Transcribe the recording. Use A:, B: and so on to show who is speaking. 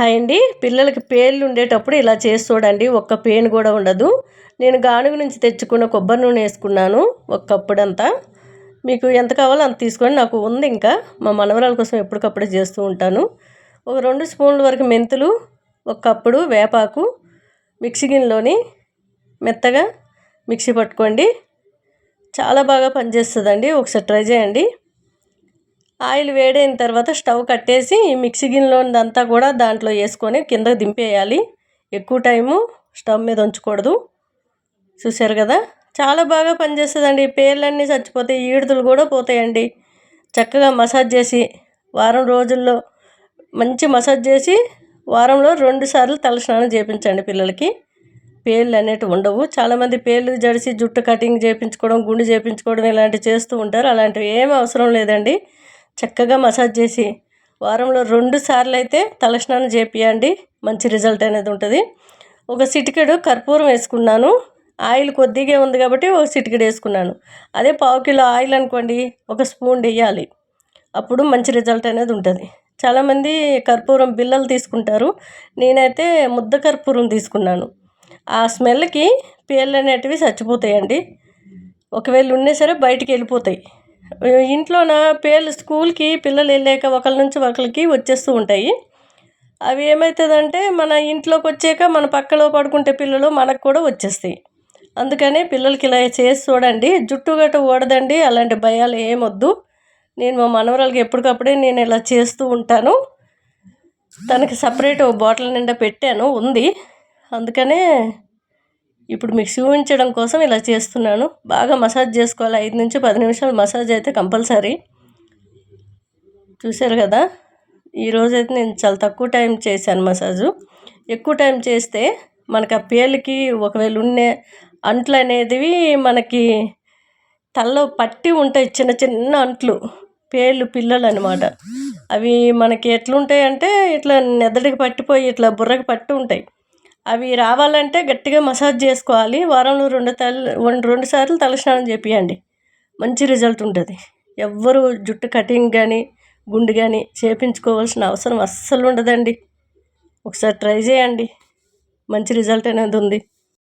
A: Hi అండి పిల్లలకి పేర్లు ఉండేటప్పుడు ఇలా చేసి చూడండి ఒక్క పేను కూడా ఉండదు. నేను గానుగ నుంచి తెచ్చుకున్న కొబ్బరి నూనె వేసుకున్నాను ఒక కప్పుడంతా మీకు ఎంత కావాలో అంత తీసుకొని నాకు ఉంది ఇంకా. మా మనవరాల కోసం ఎప్పటికప్పుడు చేస్తూ ఉంటాను. ఒక రెండు స్పూన్ల వరకు మెంతులు ఒక కప్పుడు వేపాకు మిక్సీ గిన్నెలోని మెత్తగా మిక్సీ పట్టుకోండి. చాలా బాగా పనిచేస్తుందండి. ఒకసారి ట్రై చేయండి. ఆయిల్ వేడైన తర్వాత స్టవ్ కట్టేసి మిక్సీ గిన్నెలోనిదంతా కూడా దాంట్లో వేసుకొని కిందకు దింపేయాలి. ఎక్కువ టైము స్టవ్ మీద ఉంచకూడదు. చూశారు కదా? చాలా బాగా పనిచేస్తుందండి. పేర్లన్నీ చచ్చిపోతాయి ఈడుతులు కూడా పోతాయండి. చక్కగా మసాజ్ చేసి వారం రోజుల్లో మంచి మసాజ్ చేసి వారంలో రెండు సార్లు తలస్నానం చేయించండి పిల్లలకి. పేర్లు అనేటివి ఉండవు. చాలామంది పేర్లు జడిసి జుట్టు కటింగ్ చేయించుకోవడం గుండు చేయించుకోవడం ఇలాంటివి చేస్తూ ఉంటారు. అలాంటివి ఏమీ అవసరం లేదండి. చక్కగా మసాజ్ చేసి వారంలో రెండు సార్లు అయితే తలస్నానం చేపియండి. మంచి రిజల్ట్ అనేది ఉంటుంది. ఒక సిటికెడు కర్పూరం వేసుకున్నాను. ఆయిల్ కొద్దిగా ఉంది కాబట్టి ఒక సిటికెడు వేసుకున్నాను. అదే పావు కిలో ఆయిల్ అనుకోండి ఒక స్పూన్ వేయాలి. అప్పుడు మంచి రిజల్ట్ అనేది ఉంటుంది. చాలామంది కర్పూరం బిల్లలు తీసుకుంటారు. నేనైతే ముద్ద కర్పూరం తీసుకున్నాను. ఆ స్మెల్కి పేర్లు అనేటివి చచ్చిపోతాయండి. ఒకవేళ ఉన్నా సరే బయటికి వెళ్ళిపోతాయి. ఇంట్లోన పేర్లు స్కూల్కి పిల్లలు వెళ్ళాక ఒకరి నుంచి ఒకరికి వచ్చేస్తూ ఉంటాయి. అవి ఏమవుతుందంటే మన ఇంట్లోకి వచ్చాక మన పక్కలో పడుకుంటే పిల్లలు మనకు కూడా వచ్చేస్తాయి. అందుకనే పిల్లలకి ఇలా చేసి చూడండి జుట్టు గట్ట ఓడదండి అలాంటి భయాలు ఏమొద్దు. నేను మా మనవరాలకి ఎప్పటికప్పుడే నేను ఇలా చేస్తూ ఉంటాను. తనకి సపరేట్ బాటిల్ నిండా పెట్టాను ఉంది. అందుకనే ఇప్పుడు మీకు చూపించడం కోసం ఇలా చేస్తున్నాను. బాగా మసాజ్ చేసుకోవాలి. ఐదు నుంచి పది నిమిషాలు మసాజ్ అయితే కంపల్సరీ. చూశారు కదా? ఈరోజైతే నేను చాలా తక్కువ టైం చేశాను మసాజు. ఎక్కువ టైం చేస్తే మనకు ఆ పేలికి ఒకవేళ ఉండే అంట్లు అనేవి మనకి తలలో పట్టి ఉంటాయి. చిన్న చిన్న అంట్లు. పేర్లు పిల్లలు అనమాట అవి మనకి ఎట్లుంటాయి అంటే ఇట్లా నెదడికి పట్టిపోయి ఇట్లా బుర్రకి పట్టి ఉంటాయి. అవి రావాలంటే గట్టిగా మసాజ్ చేసుకోవాలి. వారంలో రెండు తల రెండు సార్లు తలస్నానం చేపియండి. మంచి రిజల్ట్ ఉంటుంది. ఎవ్వరు జుట్టు కటింగ్ కానీ గుండు కానీ చేపించుకోవాల్సిన అవసరం అస్సలు ఉండదండి. ఒకసారి ట్రై చేయండి. మంచి రిజల్ట్ అనేది ఉంది.